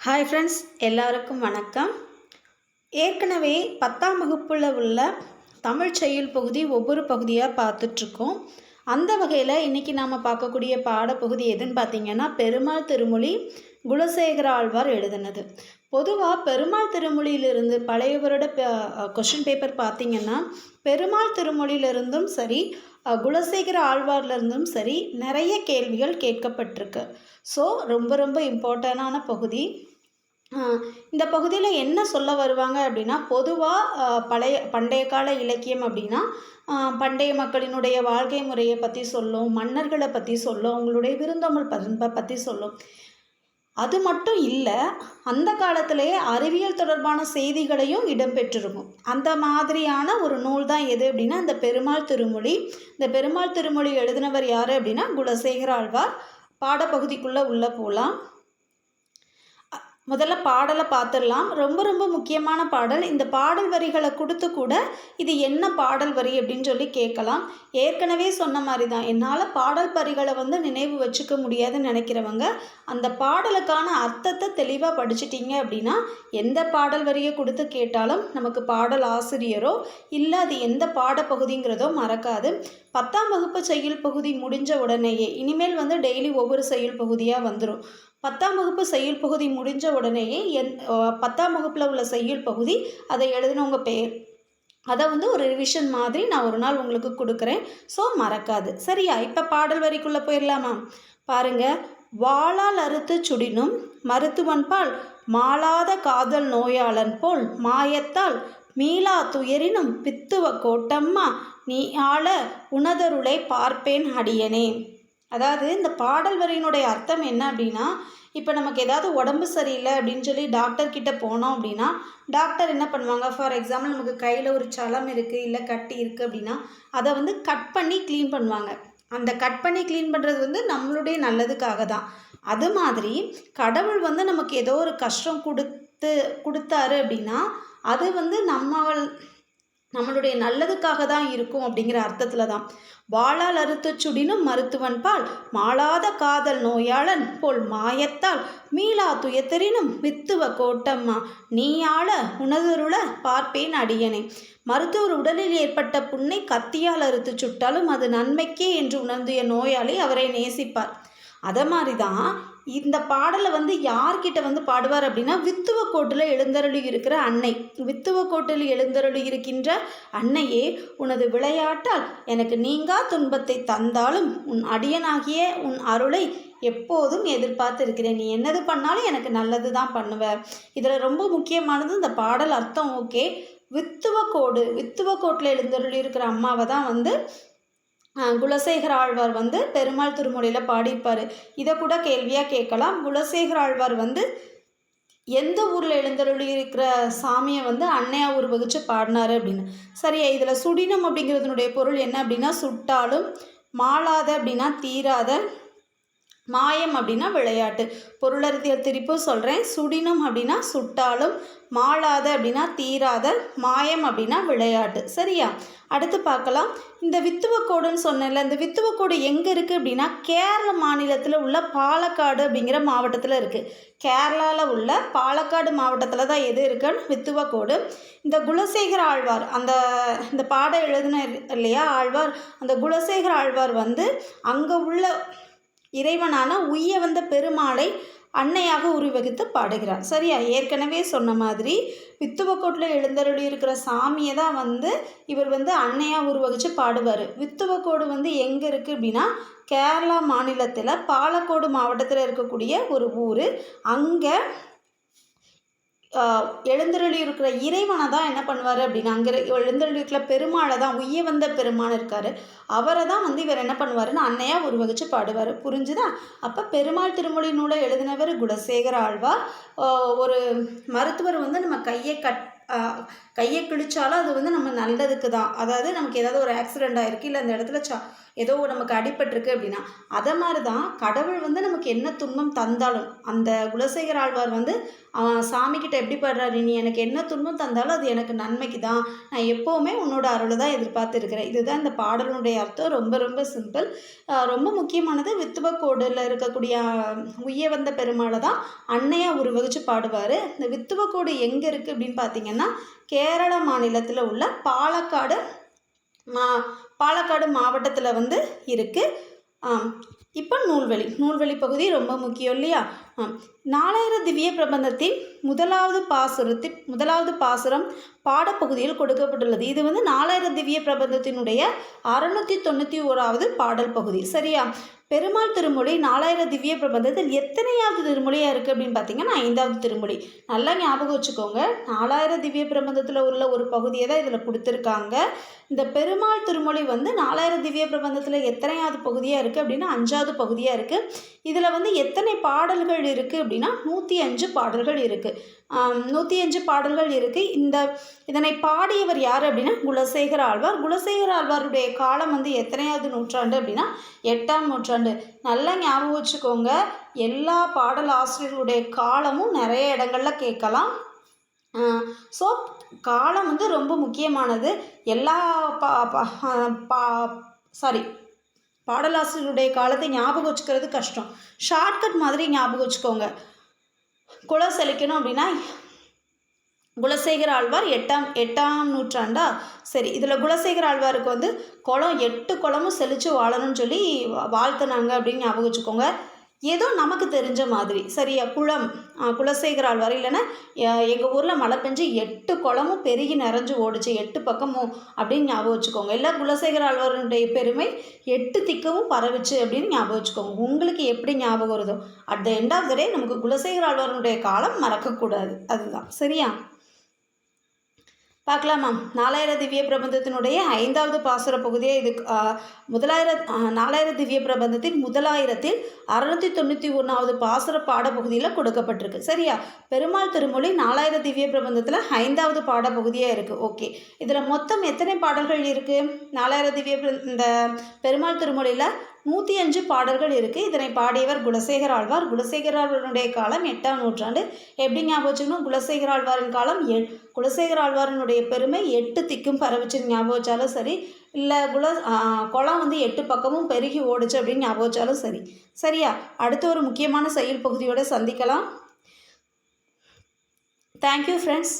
Hi friends எல்லாருக்கும் வணக்கம். ஏற்கனவே பத்தாம் வகுப்பில் உள்ள தமிழ் செயல் பகுதி ஒவ்வொரு பகுதியாக பார்த்துட்ருக்கோம். அந்த வகையில் இன்றைக்கி நாம் பார்க்கக்கூடிய பாடப்பகுதி எதுன்னு பார்த்தீங்கன்னா பெருமாள் திருமொழி குலசேகர ஆழ்வார் எழுதினது. பொதுவாக பெருமாள் திருமொழியிலிருந்து பழைய வருட கொஷின் பேப்பர் பார்த்தீங்கன்னா பெருமாள் திருமொழியிலிருந்தும் சரி குலசேகர ஆழ்வார்லேருந்தும் சரி நிறைய கேள்விகள் கேட்கப்பட்டிருக்கு. ஸோ ரொம்ப ரொம்ப இம்பார்ட்டண்டான பகுதி. இந்த பகுதியில் என்ன சொல்ல வருவாங்க அப்படின்னா பொதுவாக பழைய பண்டைய கால இலக்கியம் அப்படின்னா பண்டைய மக்களினுடைய வாழ்க்கை முறையை பற்றி சொல்லும் மன்னர்களை பற்றி சொல்லும் அவங்களுடைய விருந்தோம்பல் பண்பை பற்றி சொல்லும். அது மட்டும் இல்லை அந்த காலத்திலேயே அறிவியல் தொடர்பான செய்திகளையும் இடம்பெற்றிருக்கும். அந்த மாதிரியான ஒரு நூல் தான் எது அப்படின்னா இந்த பெருமாள் திருமொழி. இந்த பெருமாள் திருமொழி எழுதினவர் யார் அப்படின்னா குலசேகர ஆழ்வார். பாடப்பகுதிக்குள்ளே உள்ளே போகலாம் முதல்ல பாடலை பார்த்துடலாம். ரொம்ப ரொம்ப முக்கியமான பாடல். இந்த பாடல் வரிகளை கொடுத்து கூட இது என்ன பாடல் வரி அப்படின்னு சொல்லி கேட்கலாம். ஏற்கனவே சொன்ன மாதிரி தான். என்னால் பாடல் வரிகளை வந்து நினைவு வச்சுக்க முடியாதுன்னு நினைக்கிறவங்க அந்த பாடலுக்கான அர்த்தத்தை தெளிவாக படிச்சிட்டிங்க அப்படின்னா எந்த பாடல் வரியை கொடுத்து கேட்டாலும் நமக்கு பாடல் ஆசிரியரோ இல்லை அது எந்த பாடப்பகுதிங்கிறதோ மறக்காது. பத்தாம் வகுப்பு செய்யுள் பகுதி முடிஞ்ச உடனேயே இனிமேல் வந்து டெய்லி ஒவ்வொரு செயல் பகுதியாக வந்துடும் பத்தாம் வகுப்பு செயல் பகுதி முடிஞ்ச உடனேயே என் பத்தாம் வகுப்பில் உள்ள செயல் பகுதி அதை எழுதினவங்க பேர் அதை வந்து ஒரு ரிவிஷன் மாதிரி நான் ஒரு நாள் உங்களுக்கு கொடுக்குறேன். ஸோ மறக்காது. சரியா? இப்போ பாடல் வரிக்குள்ளே போயிடலாமா பாருங்கள் வாளால் அறுத்து சுடினும் மருத்துவன்பால் மாளாத காதல் நோயாளன் போல் மாயத்தால் மீளா துயரினும் பித்துவ கோட்டம்மா நீ ஆள உணதருளை பார்ப்பேன் அடியனே. அதாவது இந்த பாடல் வரியினுடைய அர்த்தம் என்ன அப்படின்னா இப்போ நமக்கு ஏதாவது உடம்பு சரியில்லை அப்படின்னு சொல்லி டாக்டர் கிட்ட போனோம் அப்படின்னா டாக்டர் என்ன பண்ணுவாங்க? ஃபார் எக்ஸாம்பிள் நமக்கு கையில் ஒரு சலம் இருக்குது இல்லை கட்டி இருக்குது அப்படின்னா அதை வந்து கட் பண்ணி க்ளீன் பண்ணுவாங்க. அந்த கட் பண்ணி க்ளீன் பண்ணுறது வந்து நம்மளுடைய நல்லதுக்காக தான். அது மாதிரி கடவுள் வந்து நமக்கு ஏதோ ஒரு கஷ்டம் கொடுத்து கொடுத்தாரு அப்படின்னா அது வந்து நம்ம நம்மளுடைய நல்லதுக்காக தான் இருக்கும் அப்படிங்கிற அர்த்தத்தில் தான் வாளால் அறுத்து சுடினும் மருத்துவன் பால் மாளாத காதல் நோயாளன் போல் மாயத்தால் மீளா துயத்தரினும் வித்துவ கோட்டம்மா நீயாள உணதருள பார்ப்பேன் அடியனே. மருத்துவர் உடலில் ஏற்பட்ட புண்ணை கத்தியால் அறுத்து சுட்டாலும் அது நன்மைக்கே என்று உணர்ந்திய நோயாளி அவரை நேசிப்பார். அதை மாதிரி தான் இந்த பாடலை வந்து யார்கிட்ட வந்து பாடுவார் அப்படின்னா வித்துவக்கோட்டில் எழுந்தருளி இருக்கிற அன்னை. வித்துவக்கோட்டில் எழுந்தருளி இருக்கின்ற அன்னையே உனது விளையாட்டால் எனக்கு நீங்கா துன்பத்தை தந்தாலும் உன் அடியனாகிய உன் அருளை எப்போதும் எதிர்பார்த்துருக்கிறேன். நீ என்னது பண்ணாலும் எனக்கு நல்லது தான் பண்ணுவேன் இதில் ரொம்ப முக்கியமானது இந்த பாடல் அர்த்தம் ஓகே. வித்துவக்கோடு வித்துவக்கோட்டில் எழுந்தருளி இருக்கிற அம்மாவை தான் வந்து குலசேகர ஆழ்வார் வந்து பெருமாள் திருமொழியில் பாடியிருப்பார். இதை கூட கேள்வியாக கேட்கலாம். குலசேகர ஆழ்வார் வந்து எந்த ஊரில் எழுந்தருளி இருக்கிற சாமியை வந்து அன்னையா உருவகிச்சு பாடினாரு அப்படின்னு. சரியா இதில் சுடினம் அப்படிங்கிறதுனுடைய பொருள் என்ன அப்படின்னா சுட்டாலும் மாளாத அப்படின்னா தீராத மாயம் அப்படின்னா விளையாட்டு. பொருளறிவியல் திருப்பும் சொல்கிறேன் சுடினம் அப்படின்னா சுட்டாலும் மாளாத அப்படின்னா தீராத மாயம் அப்படின்னா விளையாட்டு. சரியா? அடுத்து பார்க்கலாம். இந்த வித்துவக்கோடுன்னு சொன்னேன்ல இந்த வித்துவக்கோடு எங்கே இருக்குது அப்படின்னா கேரள மாநிலத்தில் உள்ள பாலக்காடு அப்படிங்கிற மாவட்டத்தில் இருக்குது கேரளாவில் உள்ள பாலக்காடு மாவட்டத்தில் தான் எது இருக்குன்னு? வித்துவக்கோடு. இந்த குலசேகர ஆழ்வார் அந்த இந்த பாடம் எழுதின இல்லையா? ஆழ்வார் அந்த குலசேகர ஆழ்வார் வந்து அங்கே உள்ள இறைவனான உய்ய வந்த பெருமாளை அன்னையாக உருவகித்து பாடுகிறார். சரியா? ஏற்கனவே சொன்ன மாதிரி வித்துவக்கோட்டில் எழுந்தருளி இருக்கிற சாமியை தான் வந்து இவர் வந்து அன்னையாக உருவகித்து பாடுவார். வித்துவக்கோடு வந்து எங்கே இருக்குது அப்படின்னா கேரளா மாநிலத்தில் பாலக்கோடு மாவட்டத்தில் இருக்கக்கூடிய ஒரு ஊர். அங்கே எழுந்தருளி இருக்கிற இறைவனை தான் என்ன பண்ணுவார் அப்படின்னா அங்கே எழுந்தருளி இருக்கிற பெருமாளை தான் உய்ய வந்த பெருமான் இருக்கார். அவரை தான் வந்து இவர் என்ன பண்ணுவாருன்னு அன்னையாக உருவகிச்சு பாடுவார். புரிஞ்சுதா? அப்போ பெருமாள் திருமொழி நூலை எழுதினவர் குணசேகர ஆழ்வார். ஒரு மருத்துவர் வந்து நம்ம கையை கட் கையை கிழிச்சாலும் அது வந்து நம்ம நல்லதுக்கு தான். அதாவது நமக்கு ஏதாவது ஒரு ஆக்சிடெண்ட் ஆகிருக்கு இல்லை அந்த இடத்துல சா ஏதோ நமக்கு அடிபட்டிருக்கு அப்படின்னா அதை மாதிரி தான் கடவுள் வந்து நமக்கு என்ன துன்பம் தந்தாலும் அந்த குலசேகர் ஆழ்வார் வந்து அவன் சாமிக்கிட்ட எப்படி பாடுறாரு? நீ எனக்கு என்ன துன்பம் தந்தாலும் அது எனக்கு நன்மைக்கு தான் நான் எப்போவுமே உன்னோட அருளை தான் எதிர்பார்த்துருக்கிறேன். இதுதான் இந்த பாடலுடைய அர்த்தம். ரொம்ப ரொம்ப சிம்பிள் ரொம்ப முக்கியமானது வித்துவக்கோடில் இருக்கக்கூடிய உய்ய வந்த பெருமாளை தான் அன்னையாக உருவகிச்சு பாடுவார். இந்த வித்துவக்கோடு எங்கே இருக்குது அப்படின்னு பார்த்தீங்கன்னா கேரள மாநிலத்தில் உள்ள பாலக்காடு மா பாலக்காடு மாவட்டத்தில் வந்து இருக்குது இப்போ நூல்வெளி நூல்வெளி பகுதி ரொம்ப முக்கியம் இல்லையா? நாலாயிரம் திவ்ய பிரபந்தத்தின் முதலாவது பாசுரத்தின் முதலாவது பாசுரம் பாடப்பகுதியில் கொடுக்கப்பட்டுள்ளது. இது வந்து நாலாயிரம் திவ்ய பிரபந்தத்தினுடைய அறுநூற்றி தொண்ணூற்றி ஓராவது பாடல் பகுதி. சரியா? பெருமாள் திருமொழி நாலாயிரம் திவ்ய பிரபந்தத்தில் எத்தனையாவது திருமொழியாக இருக்குது அப்படின்னு பார்த்தீங்கன்னா ஐந்தாவது திருமொழி. நல்லா ஞாபகம் வச்சுக்கோங்க. நாலாயிரம் திவ்ய பிரபந்தத்தில் உள்ள ஒரு பகுதியை தான் இதில் கொடுத்துருக்காங்க. இந்த பெருமாள் திருமொழி வந்து நாலாயிரம் திவ்ய பிரபந்தத்தில் எத்தனையாவது பகுதியாக இருக்குது அப்படின்னா அஞ்சாவது பகுதியாக இருக்குது இதில் வந்து எத்தனை பாடல்கள் இருக்குது அப்படின்னா நூற்றி அஞ்சு பாடல்கள் இருக்குது நூற்றி அஞ்சு பாடல்கள் இருக்குது இந்த இதனை பாடியவர் யார் அப்படின்னா குலசேகர ஆழ்வார். குலசேகர ஆழ்வாருடைய காலம் வந்து எத்தனையாவது நூற்றாண்டு அப்படின்னா எட்டாம் நூற்றாண்டு. நல்லா ஞாபகம் வச்சுக்கோங்க. எல்லா பாடல் ஆசிரியர்களுடைய காலமும் நிறைய இடங்களில் கேட்கலாம். ஸோ காலம் வந்து ரொம்ப முக்கியமானது. எல்லா பா பா சாரி பாடலாசிரியருடைய காலத்தை ஞாபகம் வச்சுக்கிறது கஷ்டம். ஷார்ட்கட் மாதிரி ஞாபகம் வச்சுக்கோங்க. குலம் செழிக்கணும் அப்படின்னா குலசேகர ஆழ்வார் எட்டாம் எட்டாம் நூற்றாண்டா? சரி இதில் குலசேகர ஆழ்வாருக்கு வந்து குளம் எட்டு குளமும் செழித்து வாழணும்னு சொல்லி வாழ்த்துனாங்க அப்படின்னு ஞாபகம் வச்சுக்கோங்க. ஏதோ நமக்கு தெரிஞ்ச மாதிரி. சரியா? குளம் குலசேகரால் ஆழ்வார் இல்லைன்னா எங்கள் ஊரில் மழை பெஞ்சு எட்டு குளமும் பெருகி நிறைஞ்சு ஓடிச்சு. எட்டு பக்கமும் அப்படின்னு ஞாபகம் வச்சுக்கோங்க. எல்லா குலசேகர ஆழ்வாருடைய பெருமை எட்டு திக்கவும் பரவிச்சு அப்படின்னு ஞாபகம் வச்சுக்கோங்க. உங்களுக்கு எப்படி ஞாபகம் வருதோ at the end of the day நமக்கு குலசேகர ஆழ்வாருடைய காலம் மறக்கக்கூடாது. அதுதான். சரியா? பார்க்கலாமா நாலாயிர திவ்ய பிரபந்தத்தினுடைய ஐந்தாவது பாசுர பகுதியை இது முதலாயிர நாலாயிர திவ்ய பிரபந்தத்தின் முதலாயிரத்தில் அறுநூற்றி தொண்ணூற்றி ஒன்றாவது பாசுர பாடப்பகுதியில் கொடுக்கப்பட்டிருக்கு. சரியா? பெருமாள் திருமொழி நாலாயிர திவ்ய பிரபந்தத்தில் ஐந்தாவது பாடப்பகுதியாக இருக்குது ஓகே. இதில் மொத்தம் எத்தனை பாடல்கள் இருக்குது நாலாயிர திவ்ய இந்த பெருமாள் திருமொழியில் நூற்றி அஞ்சு பாடல்கள் இருக்குது இதனை பாடியவர் குலசேகர் ஆழ்வார். குலசேகர் ஆழ்வாருடைய காலம் எட்டாம் நூற்றாண்டு. எப்படி ஞாபகம் வச்சுக்கணும்? குலசேகர் ஆழ்வாரின் காலம் எ குலசேகர் ஆழ்வாரனுடைய பெருமை எட்டு திக்கும் பரவிச்சு ஞாபகம் வச்சாலும் சரி இல்லை குல குளம் வந்து எட்டு பக்கமும் பெருகி ஓடுச்சு அப்படின்னு ஞாபகம் வச்சாலும் சரி. சரியா? அடுத்த ஒரு முக்கியமான செயல் பகுதியோடு சந்திக்கலாம். Thank you friends